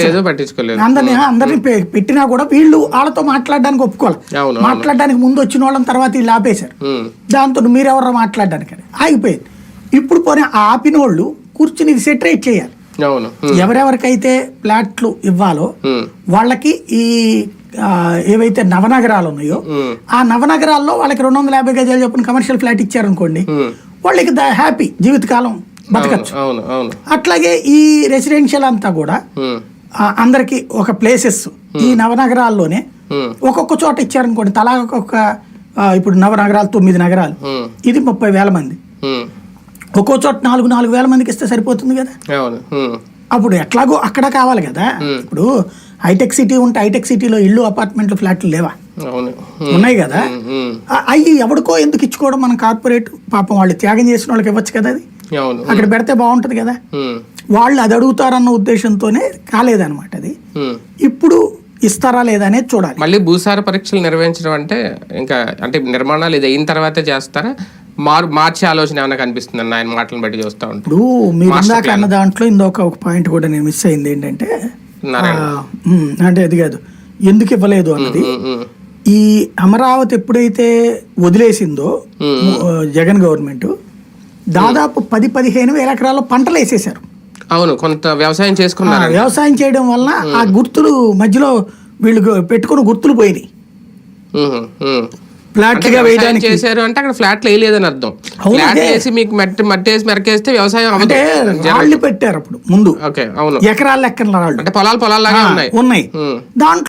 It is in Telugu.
లేదు పట్టించుకోలేదు. అందరిని అందరిని పెట్టినా కూడా వీళ్ళు వాళ్ళతో మాట్లాడడానికి ఒప్పుకోవాలి. మాట్లాడడానికి ముందు వచ్చిన వాళ్ళని తర్వాత వీళ్ళు ఆపేశారు. దాంతో మీరెవరో మాట్లాడడానికి ఆగిపోయింది. ఇప్పుడు పోనీ ఆపిన వాళ్ళు కూర్చుని సెటరేట్ చేయాలి. ఎవరెవరికైతే ప్లాట్లు ఇవ్వాలో వాళ్ళకి ఈ ఏవైతే నవనగరాలు ఉన్నాయో ఆ నవనగరాల్లో వాళ్ళకి రెండు వందల యాభై గజాలు చొప్పున కమర్షియల్ ఫ్లాట్ ఇచ్చారనుకోండి. వాళ్ళకి హ్యాపీ జీవితకాలం బతకచ్చు. అట్లాగే ఈ రెసిడెన్షియల్ అంతా కూడా అందరికి ఒక ప్లేసెస్ ఈ నవనగరాల్లోనే ఉమ్, ఒక్కొక్క చోట ఇచ్చారనుకోండి తలా ఒక్కొక్క ఇప్పుడు నవనగరాలు తొమ్మిది నగరాలు. ఉమ్, ఇది ముప్పై వేల మంది. ఒక్కో చోట నాలుగు నాలుగు వేల మందికి ఇస్తే సరిపోతుంది కదా? అప్పుడు ఎట్లాగో అక్కడ కావాలి కదా? ఇప్పుడు హైటెక్ సిటీ ఉంటే హైటెక్ సిటీలో ఇల్లు అపార్ట్మెంట్లు ఫ్లాట్లు లేవా? ఉన్నాయి కదా? అవి ఎవడికో ఎందుకు ఇచ్చుకోవడం మన కార్పొరేట్? పాపం వాళ్ళు త్యాగం చేసిన వాళ్ళకి ఇవ్వచ్చు కదా అది? అక్కడ పెడితే బాగుంటది కదా? వాళ్ళు అది అడుగుతారన్న ఉద్దేశంతోనే కాలేదన్నమాట అది. ఇప్పుడు ఇస్తారా లేదా అనేది చూడాలి. మళ్ళీ భూసార పరీక్షలు నిర్వహించడం అంటే ఇంకా అంటే నిర్మాణాలు ఇది అయిన తర్వాతే చేస్తారా? మార్ మార్చే ఆలోచన ఏమైనా కనిపిస్తుంది? ఆయన మాటలను బట్టి చూస్తూ ఉంటాం. ఇప్పుడు మీరు ఇందాక అన్న దాంట్లో ఇంకొక ఒక పాయింట్ కూడా నేను మిస్ అయింది ఏంటంటే అంటే అది కాదు. ఎందుకు ఇవ్వలేదు అన్నది. ఈ అమరావతి ఎప్పుడైతే వదిలేసిందో జగన్ గవర్నమెంట్ దాదాపు పది పదిహేను వేల ఎకరాల్లో పంటలు వేసేసారు అవును కొంత వ్యవసాయం చేసుకున్నారు వ్యవసాయం చేయడం వల్ల ఆ గుర్తులు మధ్యలో వీళ్ళు పెట్టుకున్న గుర్తులు పోయినాయి. వ్యవసాయం వేయడానికి. చేశారు అంటే అక్కడ ఫ్లాట్లు వేయలేదని అర్థం. ఫ్లాట్. వేసి మీకు మట్టి మట్టి వేసి మెరకేస్తే వ్యవసాయం అంటే రాళ్ళు పెట్టారు అప్పుడు ముందు. ఓకే అవును. ఎకరాల లెక్కన రాళ్ళు. అంటే పొలాలు పొలాల్లాగా ఆ, ఉన్నాయి. ఉన్నాయి. దాంట్లో